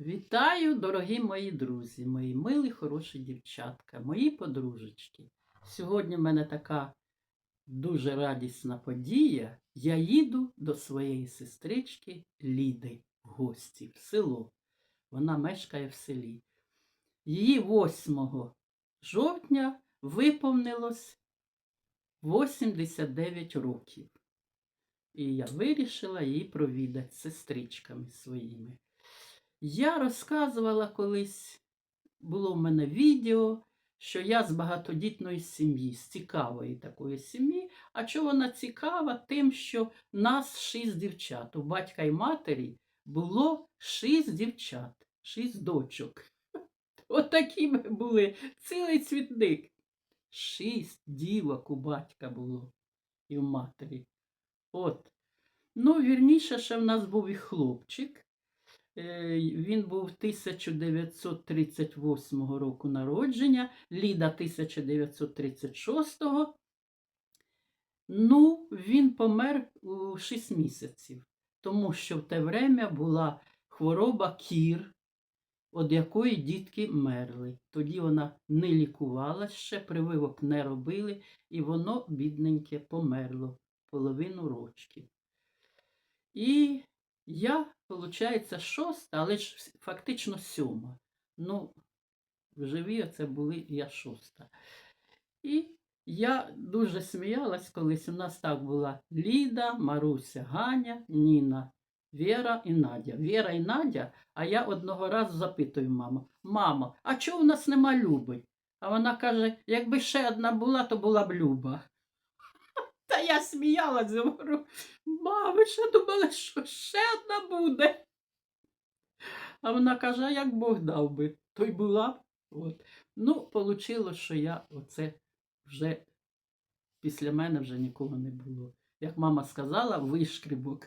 Вітаю, дорогі мої друзі, мої милі, хороші дівчатка, мої подружечки. Сьогодні в мене така дуже радісна подія. Я їду до своєї сестрички Ліди в гості в село. Вона мешкає в селі. Її 8 жовтня виповнилось 89 років. І я вирішила її провідати сестричками своїми. Я розказувала колись, було в мене відео, що я з багатодітної сім'ї, з цікавої такої сім'ї. А чого вона цікава? Тим, що нас шість дівчат. У батька і матері було шість дівчат, шість дочок. Отакі ми були, цілий цвітник. Шість дівок у батька було і в матері. От. Ну, вірніше, ще в нас був і хлопчик. Е, Він був 1938 року народження, Ліда 1936. Ну, він помер у 6 місяців, тому що в те время була хвороба кір, від якої дітки мерли. Тоді вона не лікувалася ще, прививок не робили, і воно, бідненьке, померло половину рочки. І я, виходить, шоста, але ж фактично сьома. Ну, в живі це були я шоста. І я дуже сміялась колись. У нас так була Ліда, Маруся, Ганя, Ніна, Віра і Надя. Віра і Надя, а я одного разу запитую маму: Мамо, а чого в нас нема Люби? А вона каже: якби ще одна була, то була б Люба. Та я сміялась, говорю, ма, ви ще думали, що ще одна буде. А вона каже, як Бог дав би, то й була б. От. Ну, вийшло, що я оце вже після мене вже нікого не було. Як мама сказала, вишкрібок.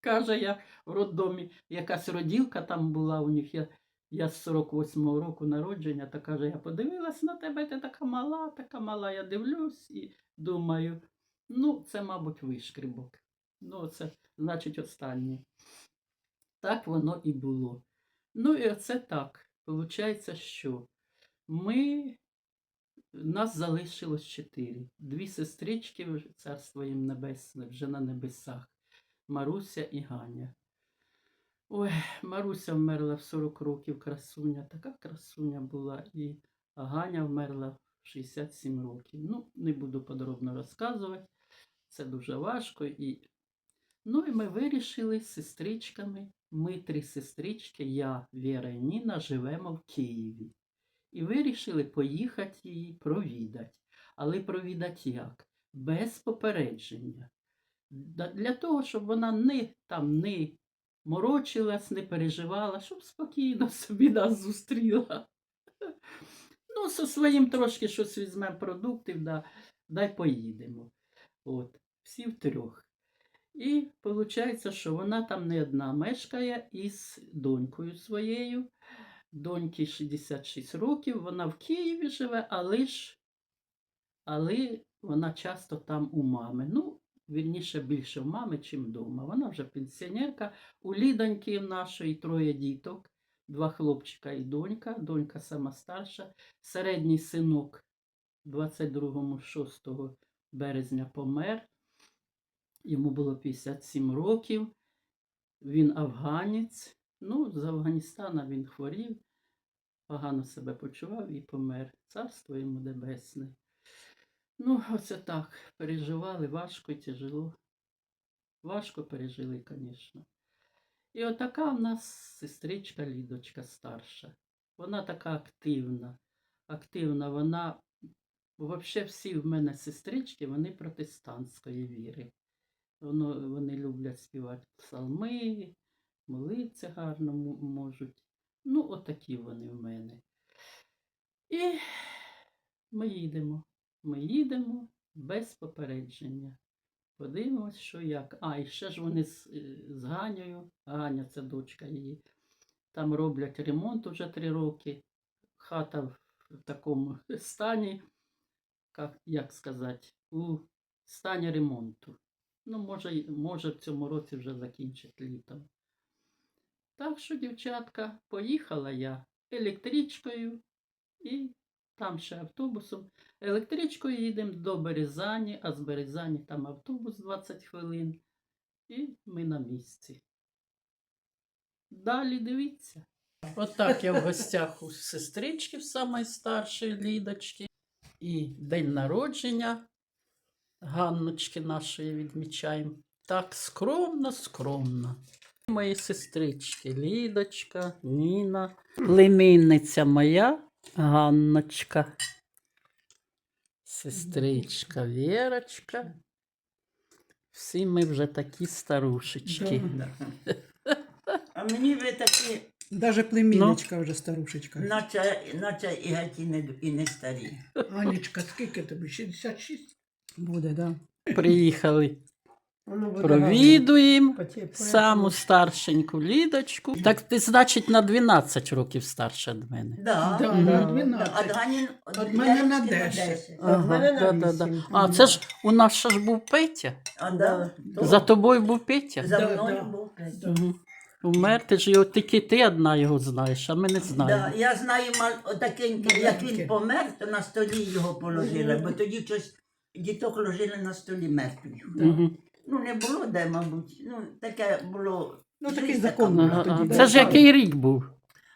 Каже, я в роддомі якась роділка там була у них. Я, я з 48-го року народження, та каже, я подивилась на тебе, ти така мала, така мала. Я дивлюсь і думаю, ну, це, мабуть, вишкрібок. Ну, це, значить, останнє. Так воно і було. Ну, і оце так. Получається, що ми, нас залишилось чотири. Дві сестрички, царство їм небесне, вже на небесах. Маруся і Ганя. Ой, Маруся вмерла в 40 років, красуня, така красуня була. І Ганя вмерла 67 років. Ну, не буду подробно розказувати. Це дуже важко. І... Ну і ми вирішили з сестричками. Ми три сестрички, я, Віра і Ніна, живемо в Києві. І вирішили поїхати її провідати. Але провідати як? Без попередження. Для того, щоб вона не там не морочилась, не переживала, щоб спокійно собі нас зустріла. Ну, зі своїм трошки щось візьмемо продуктів, да, дай поїдемо. От, всі втрьох. І виходить, що вона там не одна мешкає із донькою своєю. Доньки 66 років, вона в Києві живе, але ж але вона часто там у мами. Ну, вірніше більше в мами, чим вдома. Вона вже пенсіонерка. У Лідоньки нашої троє діток, два хлопчика і донька. Донька сама старша. Середній синок 22 6 березня помер. Йому було 57 років. Він афганець. Ну, з Афганістана він хворів, погано себе почував і помер. Царство йому небесне. Ну, оце так. Переживали важко і тяжело. Важко пережили, звісно. І отака в нас сестричка Лідочка старша. Вона така активна. Активна, вона, взагалі всі в мене сестрички, вони протестантської віри. Воно, вони люблять співати псалми, молитися гарно можуть. Ну, отакі вони в мене. І ми їдемо. Ми їдемо без попередження. Подивимось, що як. А, і ще ж вони з, е, з Ганею, Ганя це дочка її. Там роблять ремонт уже три роки. Хата в такому стані, як, як сказати, у стані ремонту. Ну, може, може в цьому році вже закінчить літом. Так що, дівчатка, поїхала я електричкою і там ще автобусом. Електричкою їдемо до Березані, а з Березані там автобус 20 хвилин. І ми на місці. Далі дивіться. Отак я в гостях у сестрички, самої старшої Лідочки. І день народження Ганночки нашої відмічаємо. Так скромно, скромно. Мої сестрички Лідочка, Ніна, племінниця моя Ганночка, сестричка Вірочка. Всі ми вже такі старушечки. А мені ви такі, Даже племінничка вже старушечка. наче, наче і геть і не, і не старі. Анечка, скільки тобі? 66? Буде, да. Приїхали, провідуємо. Саму старшеньку Лідочку. Так ти, значить, на 12 років старша від мене. Да. Да, Да, А Ганін От мене на 10. Ага, да, да, да. А це ж у нас ще ж був Петя. А, да. За тобою був Петя. За мною був Петя. Угу. Умер, ти ж його тільки ти одна його знаєш, а ми не Да, знаємо. я знаю мал, як він помер, то на столі його положили, бо тоді щось діток ложили на столі мертвих. Угу. Ну, не було де, мабуть. Ну, таке було. Ну, такий закон була. Ага, тоді, ага. Це ж який рік був?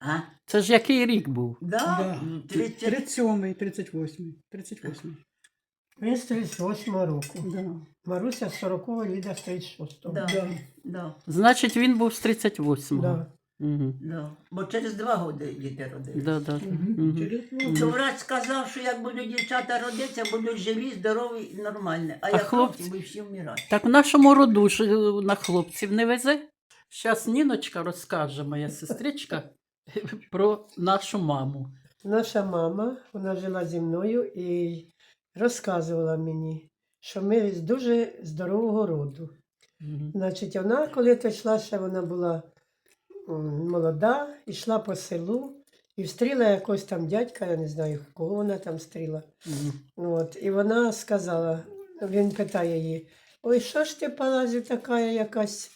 А? Це ж який рік був? Да? Да. Ну, 30... 37, 38, 38. Він з 38 року. Да. Маруся з 40-го, Ліда з 36-го. Да. Да. Да, Значить, він був з 38-го. Да. Угу. да. Бо через два роки діти родилися. Да. То врач сказав, що як будуть дівчата родитися, будуть живі, здорові і нормальні. А, А як хлопці? хлопці, будуть всі вмирати. Так в нашому роду ж е, на хлопців не везе. Зараз Ніночка розкаже, моя сестричка, про нашу маму. Наша мама, вона жила зі мною і розказувала мені, що ми з дуже здорового роду. Мгм. Значить, вона, коли то йшла, ще вона була молода, йшла по селу і встріла якогось там дядька, я не знаю, кого вона там стріла. Мгм. От, і вона сказала, він питає її, ой, що ж ти Палазю така якась?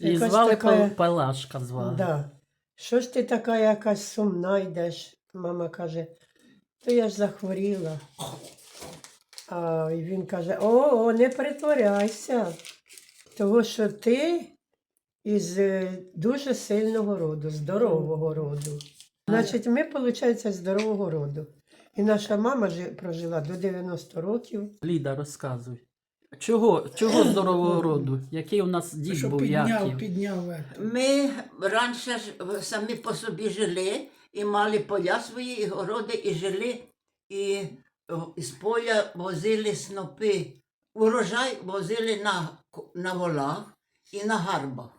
І якась звали така- Палашка звали. Да. Що ж ти така якась сумна йдеш? Мама каже, то я ж захворіла. А він каже: О, о, не притворяйся, того що ти із е, дуже сильного роду, здорового роду. Значить, ми, виходить, здорового роду. І наша мама прожила до 90 років. Ліда, розказуй. Чого, чого здорового роду? Який у нас дід Що був підняв, Яків? підняв. Ми раніше самі по собі жили і мали поля свої, і городи, і жили, і з поля возили снопи. Урожай возили на, на волах і на гарбах.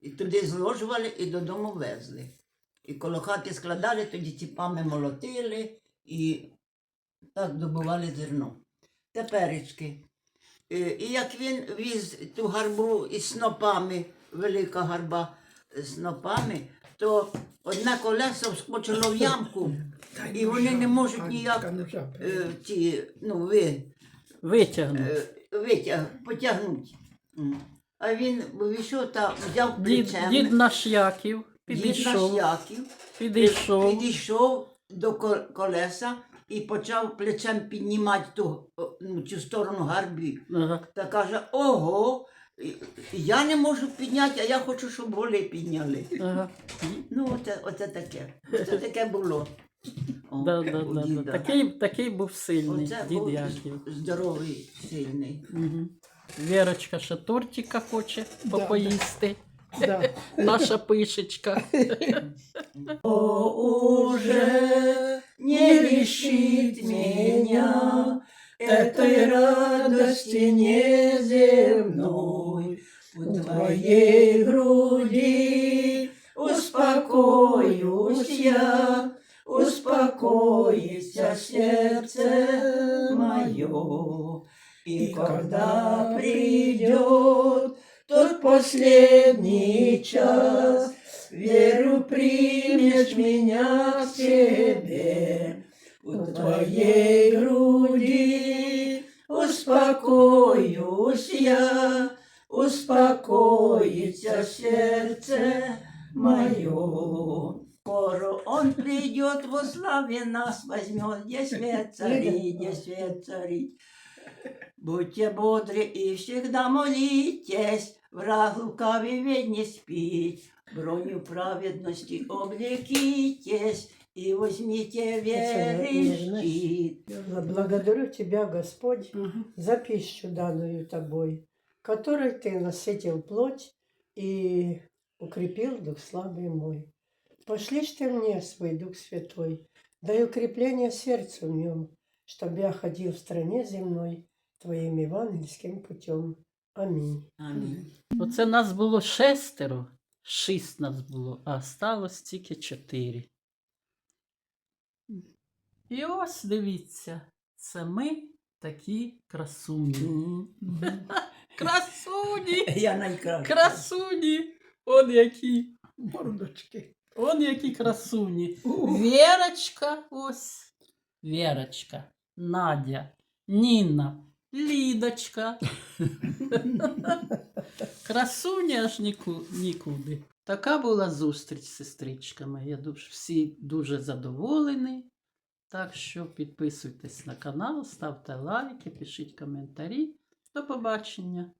І туди зложували і додому везли. І коло хати складали, тоді ціпами молотили і так добували зерно. Теперечки. Е, І як він віз ту гарбу із снопами, велика гарба з снопами, то одне колесо вскочило в ямку, І вони не можуть ніяк, ну, е, ті, ну, ви, Витягнув. е, витяг, потягнуть. А він вийшов та взяв Дід, плечем. дід наш Яків Дід наш підійшов, Яків підійшов. підійшов до ко- колеса і почав плечем піднімати ту, о, ну, цю сторону гарбі. Ага. Та каже: Ого, я не можу підняти, а я хочу, щоб воли підняли. Ага. Ну, оце, оце таке. Оце таке було. О, Да, да, у да, да. діда. Такий, такий був сильний Оце дід був Яків. здоровий, сильний. Угу. Вірочка ще тортика хоче Да, попоїсти. Да. Наша пишечка. когда придет тот последний час, Верю, примешь меня к себе. У твоей груди успокоюсь я, успокоится сердце мое. Скоро он придет во славе нас возьмет, где свет царит, где свет царит. Будьте бодры и всегда молитесь, враг лукавый ведь не спит. Броню праведности облекитесь и возьмите веры щит. Благодарю Тебя, Господь, Ага. за пищу, данную Тобой, которой Ты насытил плоть и укрепил Дух слабый мой. Пошлишь Ты мне свой Дух Святой, дай укрепление сердцу в нем, чтобы я ходил в стране земной Твоим евангельским путем. Аминь. Амінь. Оце нас було шестеро, шість нас було, а сталося тільки чотири. І ось дивіться, це ми такі красуні. Красуні! Я найкраща. Красуні! Он які! Мордочки. Он які красуні. Вірочка, ось. Вірочка, Надя, Ніна, Лідочка. Красуня аж ніку, нікуди. Така була зустріч з сестричками. Я дуже, всі дуже задоволені. Так що підписуйтесь на канал, ставте лайки, пишіть коментарі. До побачення!